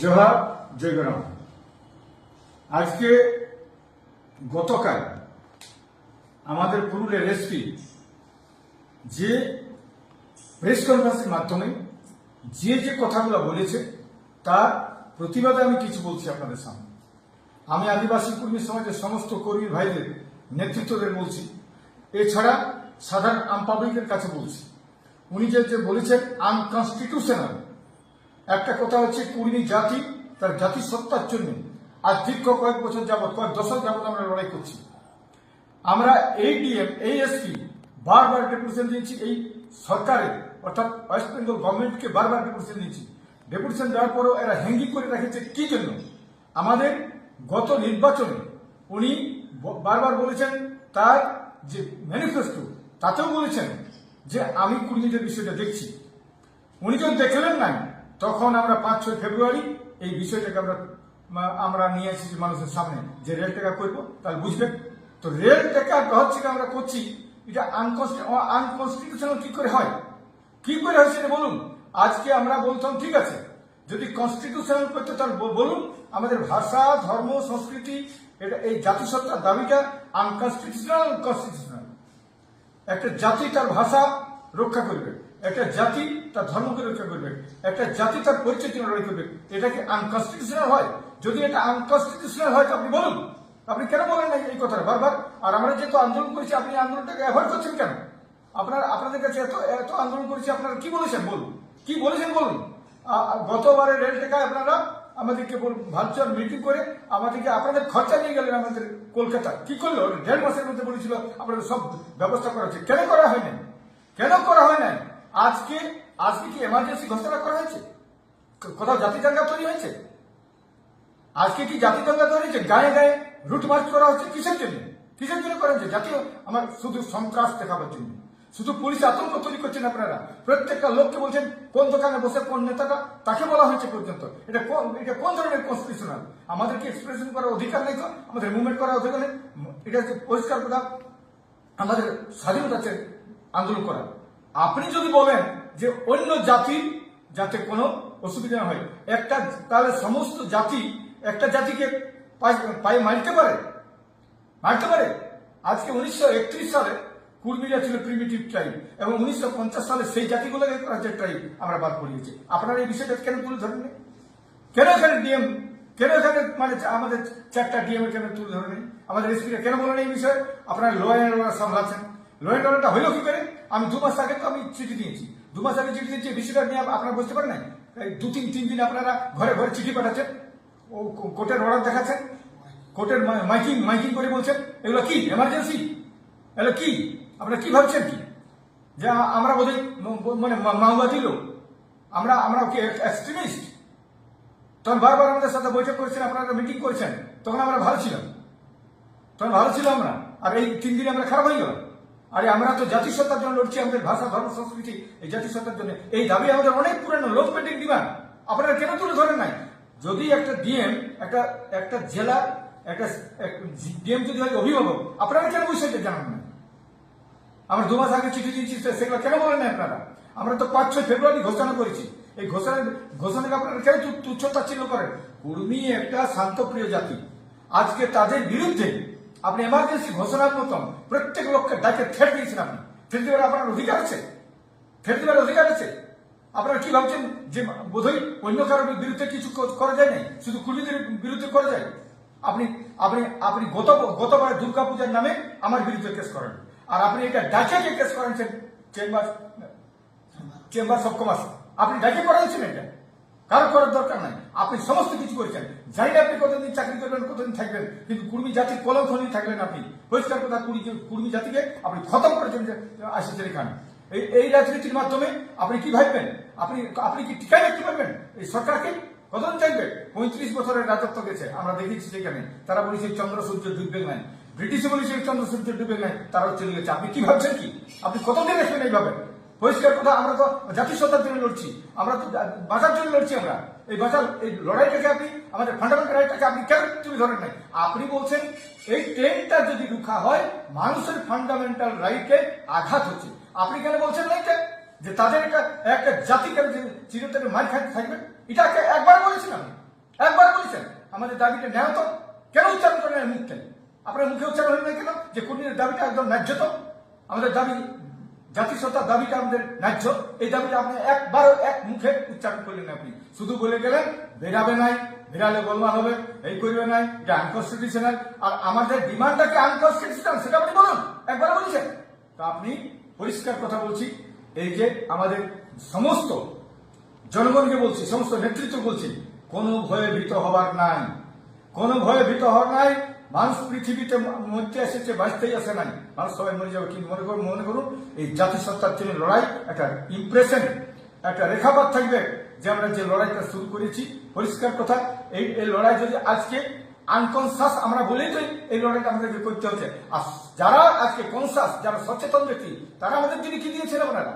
জোহার জয়গরাম আজকে গতকাল আমাদের পুরুলিয়ার এসপি যে প্রেস কনফারেন্সের মাধ্যমে যে যে কথাগুলো বলেছে, তার প্রতিবাদে আমি কিছু বলছি আপনাদের সামনে। আমি আদিবাসী কর্মী সমাজের সমস্ত কর্মী ভাইদের নেতৃত্বদের বলছি। এছাড়া সাধারণ আম পাবলিকের কাছে বলছি। উনি যে যে বলেছেন আনকনস্টিটিউশনাল একটা কথা হচ্ছে কুর্মী জাতি, তার জাতি সত্তার জন্য। আজ দীর্ঘ কয়েক বছর যাবত কয়েক দশক যাবত আমরা লড়াই করছি। আমরা এই ডিএম এই এসপি বারবার ডেপুটেশন দিয়েছি এই সরকারের অর্থাৎ ওয়েস্ট বেঙ্গল গভর্নমেন্টকে বারবার ডেপুটেশন দিয়েছি। ডেপুটেশন দেওয়ার পরও এরা হ্যাঙ্গি করে রেখেছে কি জন্য? আমাদের গত নির্বাচনে উনি বারবার বলেছেন, তার যে ম্যানিফেস্টো তাতেও বলেছেন যে আমি কুর্মীদের বিষয়টা দেখছি। উনি যখন দেখলেন না তখন আমরা পাঁচ ছয় ফেব্রুয়ারি এই বিষয়টাকে আমরা আমরা নিয়ে এসেছি মানুষের সামনে। যে রেল টেকা করব, তাহলে বুঝবেন তো রেল টেকা হচ্ছে কি আমরা করছি, এটা আনকনস্টিটিউশনাল কি করে হয়? কি করে হয় সেটা বলুন। আজকে আমরা বলতাম, ঠিক আছে, যদি কনস্টিটিউশনাল করতে তাহলে বলুন, আমাদের ভাষা, ধর্ম, সংস্কৃতি, এটা, এই জাতিসত্তার দাবিটা আনকনস্টিটিউশনাল কনস্টিটিউশনাল একটা জাতি তার ভাষা রক্ষা করবে। একটা জাতি তার ধর্মকে রক্ষা করবে, একটা জাতি তার পরিচয় রক্ষা করবে। এটা কি আনকনস্টিটিউশনাল হয়? যদি এটা আনকনস্টিটিউশনাল হয়, তো আপনি বলুন। আপনি কেন বলেন না এই কথাটা? বারবার। আর আমরা যেহেতু আন্দোলন করেছি, আপনি আন্দোলনটাকে অ্যাভয়েড করছেন কেন? আপনার আপনাদের কাছে এত এত আন্দোলন করেছি, আপনারা কি বলেছেন? বলুন। কি বলেছেন বলুন? গতবারে রেল টেকায় আপনারা আমাদেরকে ভার্চুয়াল মিটিং করে আমাদেরকে আপনাদের খরচা নিয়ে গেলেন আমাদের কলকাতা। কি করল? দেড় মাসের মধ্যে বলেছিল, আপনাদের সব ব্যবস্থা করা হচ্ছে। কেন করা হয় না কেন করা হয় না আজকে আজকে কি এমার্জেন্সি ঘোষণা করা হয়েছে? কোথাও জাতি দাঙ্গা তৈরি হয়েছে? আজকে কি জাতি দাঙ্গা তৈরি হয়েছে? গায়ে গায়ে রুট মার্চ করা হচ্ছে কিসের জন্য? কিসের জন্য করা হচ্ছে? জাতীয়, আমার শুধু সন্ত্রাস দেখাবার জন্য। শুধু পুলিশ আতঙ্ক তৈরি করছেন আপনারা। প্রত্যেকটা লোককে বলছেন, কোন দোকানে বসে, কোন নেতাটা? তাকে বলা হয়েছে পর্যন্ত। এটা কোন এটা কোন ধরনের কনস্টিটিউশনাল আমাদের কি এক্সপ্রেশন করার অধিকার নেই তো? আমাদের মুভমেন্ট করার অধিকার নেই? এটা হচ্ছে পরিষ্কার কথা। আমাদের স্বাধীনতা আন্দোলন করা। আপনি যদি বলেন যে অন্য জাতি, যাতে কোনো অসুবিধা না হয়, একটা, তাহলে সমস্ত জাতি, একটা জাতিকে পায়ে- মারতে পারে? মারতে পারে? আজকে উনিশশো একত্রিশ সালে কুর্মীরা ছিল প্রিমিটিভ ট্রাইব এবং উনিশশো পঞ্চাশ সালে সেই জাতিগুলোকে যে ট্রাইব আমরা বাদ পড়িয়েছি আপনারা এই বিষয়টা কেন তুলে ধরেননি? কেন এখানে ডিএম কেন এখানে মানে আমাদের চারটা ডিএম কেন তুলে ধরেনি আমাদের এসপিরা কেন বলেন এই বিষয়ে? আপনারা ল অ্যান্ড সামলাচ্ছেন। ল অ্যান্ড অর্ডারটা হলো কি করে? আমি দু মাস আগে তো আমি চিঠি দিয়েছি। দু মাস আগে চিঠি দিয়েছি বিষয়টা নিয়ে আপনারা বুঝতে পারেন না এই দু তিন তিন দিন আপনারা ঘরে ঘরে চিঠি পাঠাচ্ছেন। ও কোর্টের অর্ডার দেখাচ্ছেন। কোর্টের মাইকিং মাইকিং করে বলছেন, এগুলো কি? এমার্জেন্সি? এগুলো কি? আপনারা কি ভাবছেন কি? যে আমরা ম- মানে মাওবাদী লোক। আমরা আমরা কি এক্সট্রিমিস্ট তখন বারবার আমাদের সাথে বৈঠক করেছেন, আপনারা মিটিং করেছেন। তখন আমরা ভালো ছিলাম। তখন ভালো ছিল আমরা। আর এই তিন দিনে আমরা খারাপ হয়ে গেলাম। আরে আমরা তো জাতিসত্তার জন্য লড়ছি, আমাদের ভাষা, ধর্ম, সংস্কৃতি, এই জাতিসত্তার জন্য। এই দাবি আমাদের অনেক পুরানো, লোক পেন্টিং ডিমান্ড। আপনারা কেন তুলে ধরেন নাই? যদি একটা ডিএম, একটা একটা জেলার একটা ডিএম যদি হয় অভিভাবক, আপনারা কেন বিষয়টা জানান না আমরা দু মাস আগে চিঠি দিয়েছি সেগুলো কেন বলেন না আপনারা? আমরা তো পাঁচ, ছয় ফেব্রুয়ারি ঘোষণা করেছি। এই ঘোষণা, ঘোষণাকে আপনারা কেন তুচ্ছ তাচ্ছিল্য করেন? কুর্মী একটা শান্তপ্রিয় জাতি। আজকে তাদের বিরুদ্ধে আপনি এমার্জেন্সি ঘোষণার মতন প্রত্যেক লোককে ডাকে থ্রেট দিয়েছেন আপনি। থ্রেট দেওয়ার আপনার অধিকার আছে। থ্রেট দেওয়ার অধিকার আছে। আপনারা কি ভাবছেন যে বোধহয় অন্য কারোর বিরুদ্ধে কিছু করা যায় না শুধু কুর্মীদের বিরুদ্ধে করা যায়? আপনি আপনি আপনি গত, গতবার দুর্গা পূজার নামে আমার বিরুদ্ধে কেস করেন। আর আপনি এটা ডাকে কেস করেছেন চেম্বার চেম্বার সব কমার্স আপনি ডাকে করাচ্ছেন এটা? কারও করার দরকার নাই। আপনি সমস্ত কিছু করেছেন জানি না আপনি কতদিন চাকরি করবেন, কতদিন থাকবেন, কিন্তু কুর্মী জাতির কলঙ্ক থাকবেন আপনি। পরিষ্কার কথা কুর্মী জাতিকে আপনি খতম করেছেন আসেছেন এখানে। এই এই রাজনীতির মাধ্যমে আপনি কি ভাববেন? আপনি আপনি কি টিকায় রাখতে পারবেন এই সরকারকে কতদিন থাকবে পঁয়ত্রিশ বছরের রাজত্ব গেছে। আমরা দেখেছি সেখানে। তারা বলেছে চন্দ্র সূর্য ডুববে নাই। ব্রিটিশ বলেছে চন্দ্র সূর্য ডুবে নাই। তারাও চলে গেছে। আপনি কি ভাবছেন কি? আপনি কতদিন রাখবেন এইভাবে? পরিষ্কার কথা আমরা তো জাতিসত্তার জন্য লড়ছি। আমরা তো বাঁচার জন্য লড়ছি আমরা। এই বাঁচার, এই লড়াইটাকে আপনি, আমাদের ফান্ডামেন্টাল রাইটটাকে আপনি কেন তুলে ধরেন নাই? আপনি বলছেন, এই ট্রেনটা যদি রুখা হয়, মানুষের ফান্ডামেন্টাল রাইটে আঘাত হচ্ছে। আপনি কেন বলছেন না এটা? যে তাদের একটা একটা জাতি কেন চিরতরে মার খাইতে থাকবে? এটাকে একবার বলেছেন আপনি। আমাদের দাবিটা ন্যায় তো কেন উচ্চারণ করেন মুখ থেকে আপনার মুখে উচ্চারণ হলেন কেন? যে কুর্মীদের দাবিটা একদম ন্যায্য তো আমাদের দাবি জাতিসত্তার দাবিটা আমাদের ন্যায্য। এই দাবিটা আপনি একবারও এক মুখে উচ্চারণ করলেন আপনি। শুধু বলে গেলেন, বেরাবে নাই বেরালে গোলমাল হবে, এই করবে নাই, এটা আনকনস্টিটিউশনাল আর আমাদের ডিমান্ডটা কি আনকনস্টিটিউশনাল সেটা আপনি বলুন, একবার বলছেন। তো আপনি পরিষ্কার কথা বলছি, এই যে আমাদের সমস্ত জনগণকে বলছি, সমস্ত নেতৃত্ব বলছি, কোনো ভয়ে ভীত হবার নাই। কোনো ভয়ে ভীত হওয়ার নাই মানুষ পৃথিবীতে মরতে এসেছে, বাঁচতেই আসে নাই। মানুষ সবাই মরে যাবে। কিন্তু মনে করুন মনে করুন, এই জাতিসত্তার জন্য লড়াই একটা ইমপ্রেশন একটা রেখাপাত থাকবে যে আমরা যে লড়াইটা শুরু করেছি। পরিষ্কার কথা, এই এই লড়াই যদি আজকে আনকনসাস আমরা বলেই তো এই লড়াইটা আমাদেরকে করতে হচ্ছে। আর যারা আজকে কনসাস যারা সচেতন ব্যক্তি, তারা আমাদের জন্য কি দিয়েছেন আপনারা?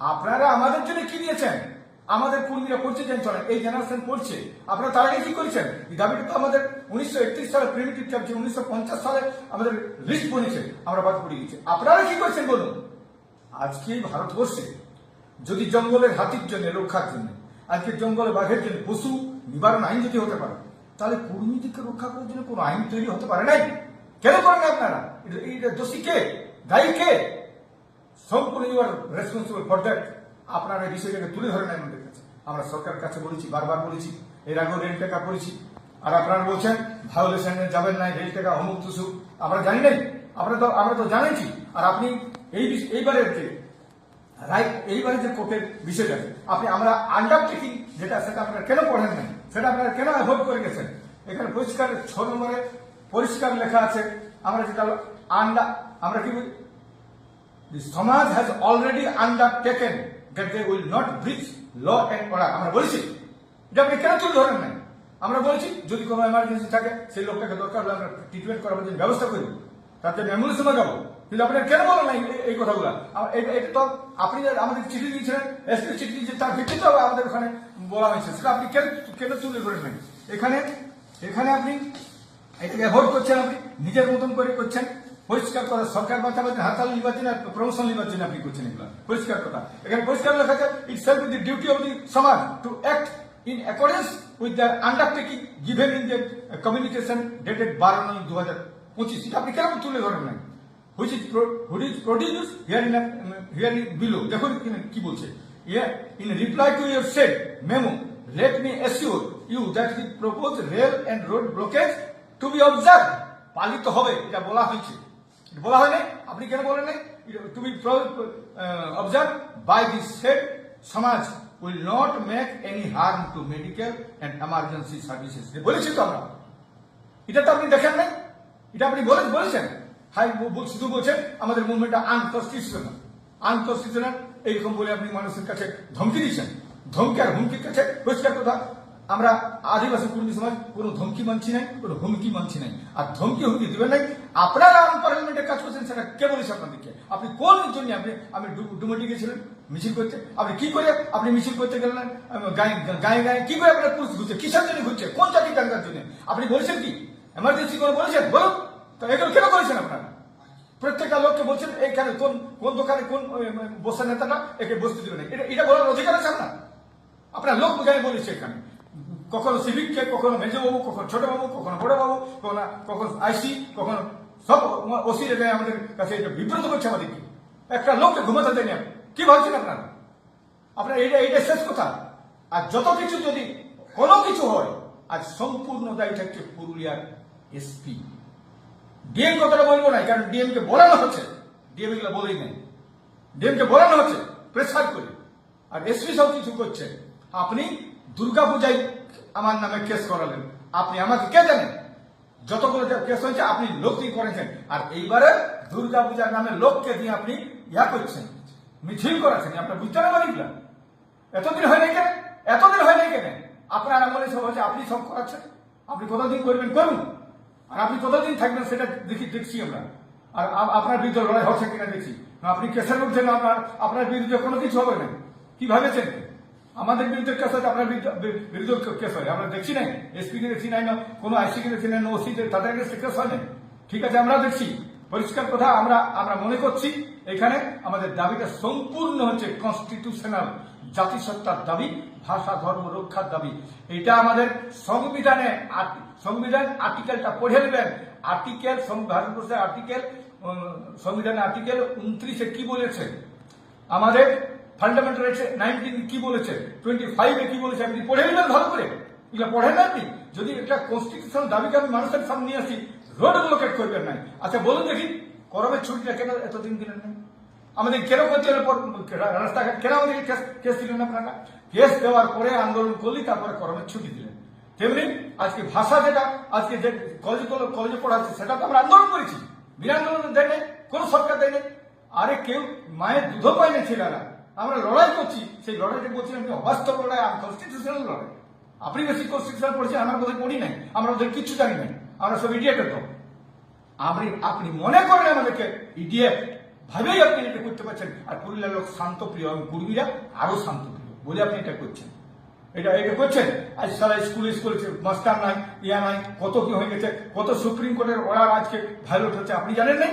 আপনারা আমাদের জন্য কি দিয়েছেন? আমাদের কর্মীরা পড়ছে চলেন এই জেনারেশন পড়ছে। আপনারা তার আগে কি করেছেন? দাবিটা তো আমাদের উনিশশো একত্রিশ সালে প্রিমিটিভ চাপছে উনিশশো পঞ্চাশ সালে আমাদের লিস্ট বনেছে আমরা বাদ পড়ে গেছি। আপনারা কি করছেন বলুন? আজকে ভারতবর্ষে যদি জঙ্গলের হাতির জন্য, রক্ষার জন্য, আজকে জঙ্গলে বাঘের জন্য পশু নিবারণ আইন যদি হতে পারে, তাহলে কর্মীদেরকে রক্ষা করার জন্য কোনো আইন তৈরি হতে পারে নাই? কেন করেন আপনারা? এটা- দোষী কে? দায়ী কে? সম্পূর্ণ you are responsible for that আপনারা এই বিষয়টাকে তুলে ধরেন আমরা সরকারের কাছে বলেছি, বারবার বলেছি, এর আগেও রেল টেকা করেছি আর আপনারা বলছেন ভায়োলেশনে যাবেন না রেল টেকা অমুক তুসু আমরা জানি নাই, আমরা তো আমরা তো জানিছি। আর আপনি এই যে রাইট এইবারে যে কোর্টের বিষয়টা, আপনি আমরা আন্ডারটেকিং যেটা, সেটা আপনারা কেন পড়েন নাই? সেটা আপনারা কেন অ্যাভয়েড করে গেছেন? এখানে পরিষ্কার, ছ নম্বরে পরিষ্কার লেখা আছে, আমরা যেটা আন্ডা আমরা কি বলি? The Samaj has already undertaken that they will not law and order. আমরা বলেছি, যে আপনি কেন তুলে ধরেন নাই? আমরা বলেছি, যদি কোনো এমার্জেন্সি থাকে, সেই লোকটাকে দরকার হলে আমরা ট্রিটমেন্ট করার জন্য ব্যবস্থা করি। জন্য অ্যাম্বুলেন্স মাগাবো কিন্তু আপনার কেন বলেন না এই- কথাগুলো? এটা তো আপনি আমাদের চিঠি দিয়েছিলেন এসপি চিঠি দিয়েছে, তার ভিত্তিতে আমাদের ওখানে বলা হয়েছে। সেটা আপনি কেন কেন তুলে ধরেন নাই? এখানে এখানে আপনি এটাকে অ্যাভয়েড করছেন, আপনি নিজের মতন করে করছেন। পরিষ্কার কথা, সরকার বাঁচাবাচ্ছেন হাতাল নির্বাচন আর প্রমোশন নির্বাচন আপনি করছেন এগুলো। পরিষ্কার কথা। এখানে পরিষ্কার লেখা আছে it shall the duty of the Samaj to act in accordance with the undertaking given in the communication dated বারো নয় দু হাজার পঁচিশ। এটা আপনি কেন তুলে ধরেন নাই? Which is which is produce here in here in below দেখুন কি- বলছে। In reply to your said memo let me assure you that the proposed rail and road blockage to be observed, পালিত হবে, এটা বলা হয়েছে। বলা হয় নাই আপনি কেন বলেন নাই? To be observe by the set Samaj will not make any harm to medical and emergency services বলেছি তো আমরা। এটা তো আপনি দেখেন নাই। এটা আপনি বলেন বলেছেন। হাই বল- শুধু বলছেন, আমাদের মুভমেন্টটা আনকনস্টিটিউশনাল আনকনস্টিটিউশনাল এইরকম বলে আপনি মানুষের কাছে ধমকি দিচ্ছেন। ধমকি আর হুমকির কাছে পরিষ্কার কথা আমরা আদিবাসী কর্মী সমাজ কোনো ধমকি মানছি নাই কোনো হুমকি মানছি নাই। আর ধমকি হুমকি দিবেন নাই আপনারা আনপার্লামেন্টের কাজ করছেন সেটা কে বলেছে আপনাদেরকে? আপনি কোন জন্য আপনি ডু- ডুমুটি গেছিলেন মিছিল করতে? আপনি কি করে আপনি মিছিল করতে গেলেন গায়ে গায়ে কি করে আপনার পুলিশ ঘুরছে? কিসের জন্য ঘুরছে? কোন জাতি টাকার জন্য? আপনি বলছেন কি? এমার্জেন্সি করে বলেছেন? বলুন। তো এগুলো কেন করেছেন আপনারা? প্রত্যেকটা লোককে বলছেন এইখানে কোন কোন দোকানে কোন ওই, বসে নেতাটা একে বসতে দিবে না। এটা এটা বলার অধিকার আছে আপনার? আপনার লোক গায়ে বলেছে এখানে। কখনো সিভিককে কখনো মেজবাবু কখনো ছোটবাবু কখনো বড়বাবু কখনো কখনো আইসি কখনো সব ওসি গায়ে আমাদের কাছে এটা বিব্রত করছে আমাদেরকে। একটা লোককে ঘুমাতে দেয়নি আপনি। কি ভাবছেন আপনারা? আপনার এইটা এইটা শেষ কথা। আর যত কিছু যদি কোনো কিছু হয়, আজ সম্পূর্ণ দায়ী থাকছে পুরুলিয়ার এসপি ডিএম কথাটা বলব না কারণ ডিএম কে বলানো হচ্ছে। ডিএম এগুলো বলেই নাই। ডিএম কে বলানো হচ্ছে প্রেসার করে। আর এসপি সব কিছু করছে। আপনি দুর্গাপূজায় আমার নামে কেস করালেন। আপনি আমাকে কে জানেন? যতগুলো কেস হয়েছে, আপনি লোকই করেছেন। আর এইবারে দুর্গাপূজার নামে লোককে দিয়ে আপনি ইয়া করছেন, মিছিল করাচ্ছেন আপনার বুঝতে না? পারি এতদিন হয় নাই কেন? এতদিন হয় নাই কেন? আপনার আমলে সব হচ্ছে আপনি সব করাচ্ছেন। আপনি কতদিন করবেন করুন। আর আপনি কতদিন থাকবেন সেটা দেখি, দেখছি আমরা। আর আপনার বিরুদ্ধে লড়াই হচ্ছে কিনা দেখছি। আপনি কেসের মধ্যে আপনার আপনার বিরুদ্ধে কোনো কিছু হবে না। কি ভাবেছেন? আমাদের বিরুদ্ধে কেস হয় আপনার বিরুদ্ধে কেস হয়। আমরা দেখছি নাই এসপি কে দেখছি নাই, না কোনো আইসি কে দেখছি নাই, না ওসি তাদের কাছে কেস হয় না ঠিক আছে আমরা দেখছি। পরিষ্কার কথা, আমরা আমরা মনে করছি, এখানে আমাদের দাবিটা সম্পূর্ণ হচ্ছে কনস্টিটিউশনাল জাতিসত্তার দাবি, ভাষা, ধর্ম, রক্ষার দাবি। এটা আমাদের সংবিধানে সংবিধান আর্টিকেলটা পড়ে নেবেন। আর্টিকেল ভারতবর্ষের আর্টিকেল সংবিধানের আর্টিকেল উনত্রিশে কি বলেছে? আমাদের ফান্ডামেন্টাল রাইটস নাইনটিন কি বলেছে? টোয়েন্টি ফাইভে কি বলেছে? আপনি পড়ে নেবেন ভালো করে। এগুলো পড়েন না আপনি? যদি একটা কনস্টিটিউশন দাবিকে আমি মানুষের সামনে নিয়ে আসি রোড ব্লকেট করবেন নাই আচ্ছা বলুন দেখি করমের ছুটিটা কেন এতদিন দিলেন না? আমাদের কেন করছেন পর রাস্তাঘাট, কেন আমাদেরকে কেস দিলেন আপনারা? কেস দেওয়ার পরে আন্দোলন করলি তারপরে করমের ছুটি দিলেন। তেমনি আজকে ভাষা যেটা, আজকে যে কলেজে কলেজে পড়াচ্ছে, সেটা তো আমরা আন্দোলন করেছি। বিনা আন্দোলন দেয় নাই, কোনো সরকার দেয় নাই। আরে কেউ মায়ের দুধও পায় না ছেলেরা। আমরা লড়াই করছি, সেই লড়াইটা করছি আমি অবাস্তব লড়াই কনস্টিটিউশনাল লড়াই। আপনি বেশি কনস্টিটিউশনাল পড়ছেন, আমার বোধহয় পড়ি নাই, আমরা ওদের কিচ্ছু জানি নাই, আমরা সব ইডিয়েটের তো আপনি আপনি মনে করেন আমাদেরকে ইডিয়েট ভাবেই আপনি এটা করতে পারছেন। আর পুরুলিয়ার লোক শান্ত শান্তপ্রিয় এবং কুর্মীরা আরও শান্তপ্রিয় বলে আপনি এটা করছেন। এটা এটা করছেন? আজ সারা স্কুল স্কুল মাস্টার নাই, ইয়া নাই, কত কি হয়ে গেছে, কত সুপ্রিম কোর্টের অর্ডার আজকে ভাইলোট হচ্ছে, আপনি জানেন নাই?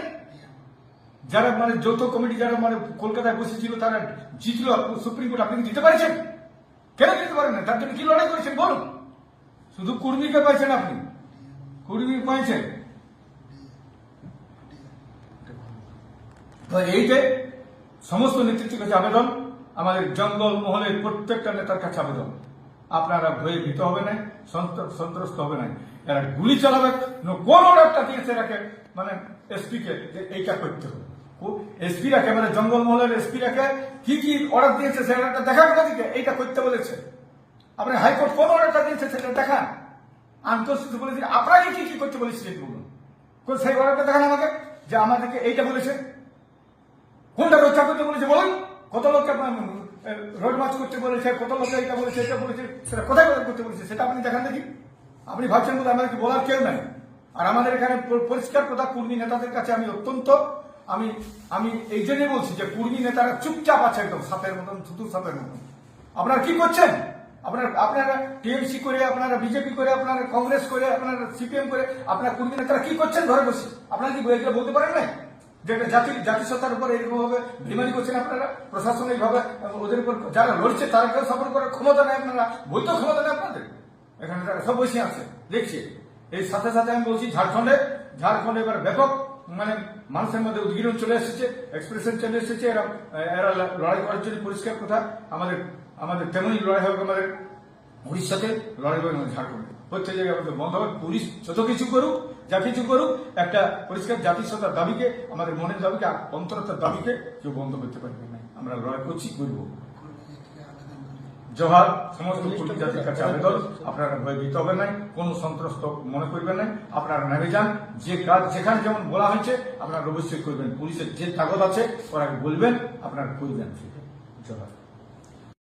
যারা মানে যৌথ কমিটি যারা মানে কলকাতায় বসেছিল, তারা জিতলো। সুপ্রিম কোর্ট, আপনি দিতে পারছেন? কেন দিতে পারেন না? তার জন্য কি লড়াই করেছেন? বলুন। শুধু কুর্মীকে পাইছেন আপনি। কুর্মী পাইছেন। তো এই যে সমস্ত নেতৃত্বের কাছে আবেদন, আমাদের জঙ্গল মহলের প্রত্যেকটা নেতার কাছে আবেদন। আপনারা ভয়ে ভীত হবে না সন্ত্রস্ত হবে না। এরা গুলি চালাবে। কোন অর্ডারটা দিয়েছে এরাকে মানে এসপি কে এইটা করতে হবে। এসপি রাখে মানে জঙ্গল মহলের এসপি কি কি অর্ডার দিয়েছে সেটা দেখান দিকে এইটা করতে বলেছে। আপনি হাইকোর্ট কোন অর্ডারটা দিয়েছে সেটা দেখান। আন্তঃস্থিতি বলেছে, আপনাকে কি কি করতে বলেছিলেন বলুন। কোন সেই অর্ডারটা দেখান আমাকে, যে আমাদেরকে এইটা বলেছে। কোনটা রক্ষা করতে বলেছে বলুন। কত লোককে রোড মার্চ করতে বলেছে, কত লোককে এটা বলেছে এটা বলেছে, সেটা কোথায় করতে বলেছে, সেটা আপনি দেখান দেখি। আপনি ভাবছেন বোধ আমাদেরকে বলার কেউ নাই। আর আমাদের এখানে পরিষ্কার কথা কুর্মী নেতাদের কাছে আমি অত্যন্ত আমি আমি এই জন্যই বলছি যে কুর্মী নেতারা চুপচাপ আছে একদম, সাপের মতন, থুতু সাপের মতন। আপনারা কি করছেন? আপনার, আপনারা টিএমসি করে, আপনারা বিজেপি করে, আপনারা কংগ্রেস করে, আপনারা সিপিএম করে, আপনারা কুর্মী নেতারা কি করছেন ঘরে বসে? আপনারা কি এগুলো বলতে পারেন না যে একটা জাতি, জাতিসত্তার উপর এরকম ভাবে বেমানি করছেন আপনারা প্রশাসনিক ভাবে ওদের উপর যারা লড়ছে তাদেরকে সাপোর্ট করার ক্ষমতা নেই আপনারা? বলতেও ক্ষমতা নেই আপনাদের। এখানে যারা সব বসে আছে, দেখছি। এই সাথে সাথে আমি বলছি ঝাড়খণ্ডে ঝাড়খণ্ডে এবার ব্যাপক মানে মানুষের মধ্যে উদ্গীরণ চলে এসেছে এক্সপ্রেশন চলে এসেছে, এরা এরা লড়াই করার জন্য পরিষ্কার কথা। আমাদের আমাদের তেমনই লড়াই হবে আমাদের উড়িষ্যাতে লড়াই হবে ঝাড়খণ্ডে। প্রত্যেক জায়গায় আমাদের বন্ধ হবে পুলিশ যত কিছু করুক, যা কিছু করুক, একটা পরিষ্কার জাতিসত্তার দাবিকে, আমাদের মনের দাবিকে অন্তরতার দাবিকে কেউ বন্ধ করতে পারবে না। আমরা লড়াই করছি, করব। জোহার, সমস্ত পুলিশ জাতির কাছে আবেদন। আপনারা ভয় ভীত হবেন নাই কোনো সন্ত্রস্ত মনে করবেন নাই আপনারা নেমে যান, যে কাজ যেখানে যেমন বলা হয়েছে, আপনারা অবশ্যই করবেন। পুলিশের যে তাগত আছে, ওরা বলবেন, আপনারা করবেন জোহার।